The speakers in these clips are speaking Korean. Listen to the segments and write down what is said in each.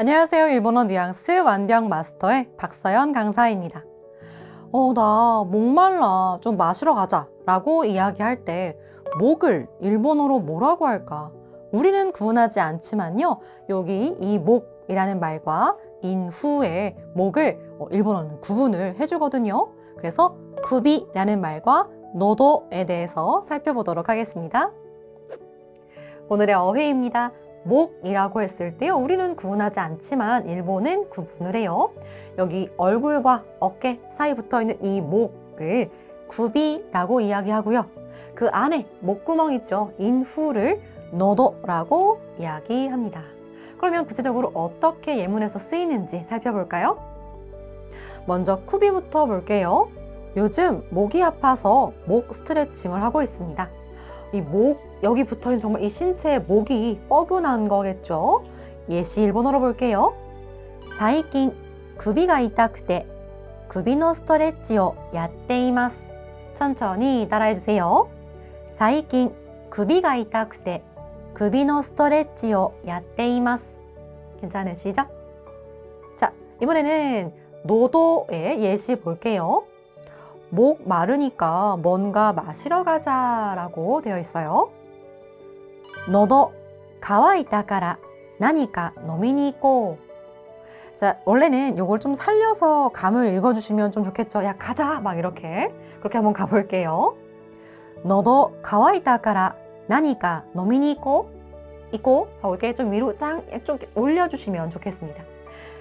안녕하세요. 일본어 뉘앙스 완벽 마스터의 박서연 강사입니다. 어, 나 목말라. 좀 마시러 가자. 라고 이야기할 때 목을 일본어로 뭐라고 할까? 우리는 구분하지 않지만요. 여기 이 목이라는 말과 인후의 목을 어, 일본어는 구분을 해주거든요. 그래서 구비라는 말과 노도에 대해서 살펴보도록 하겠습니다. 오늘의 어회입니다. 목이라고 했을 때요. 우리는 구분하지 않지만 일본은 구분을 해요. 여기 얼굴과 어깨 사이 붙어 있는 이 목을 구비라고 이야기하고요. 그 안에 목구멍 있죠. 인후를 노도라고 이야기합니다. 그러면 구체적으로 어떻게 예문에서 쓰이는지 살펴볼까요? 먼저 쿠비부터 볼게요. 요즘 목이 아파서 목 스트레칭을 하고 있습니다. 이 목, 여기 붙어 있는 정말 이 신체의 목이 뻐근한 거겠죠? 예시 일본어로 볼게요. 最近首が痛くて首のストレッチをやっています. 천천히 따라해 주세요. 最近首が痛くて首のストレッチをやっています. 괜찮으시죠? 자, 이번에는 노도의 예시 볼게요. 목 마르니까 뭔가 마시러 가자라고 되어 있어요. 너도 가와이다 가라 나니까 노미니 고 자, 원래는 요걸 좀 살려서 감을 읽어주시면 좀 좋겠죠. 야, 가자! 막 이렇게. 그렇게 한번 가볼게요. 너도 가와이다 가라 나니까 노미니 고. 있고 이렇게 좀 위로 짱, 좀 올려주시면 좋겠습니다.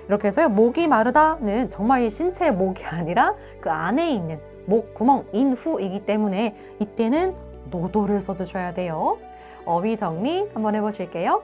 이렇게 해서요. 목이 마르다는 정말 이 신체 목이 아니라 그 안에 있는 목 구멍 인후이기 때문에 이때는 노도를 써주셔야 돼요. 어휘 정리 한번 해보실게요.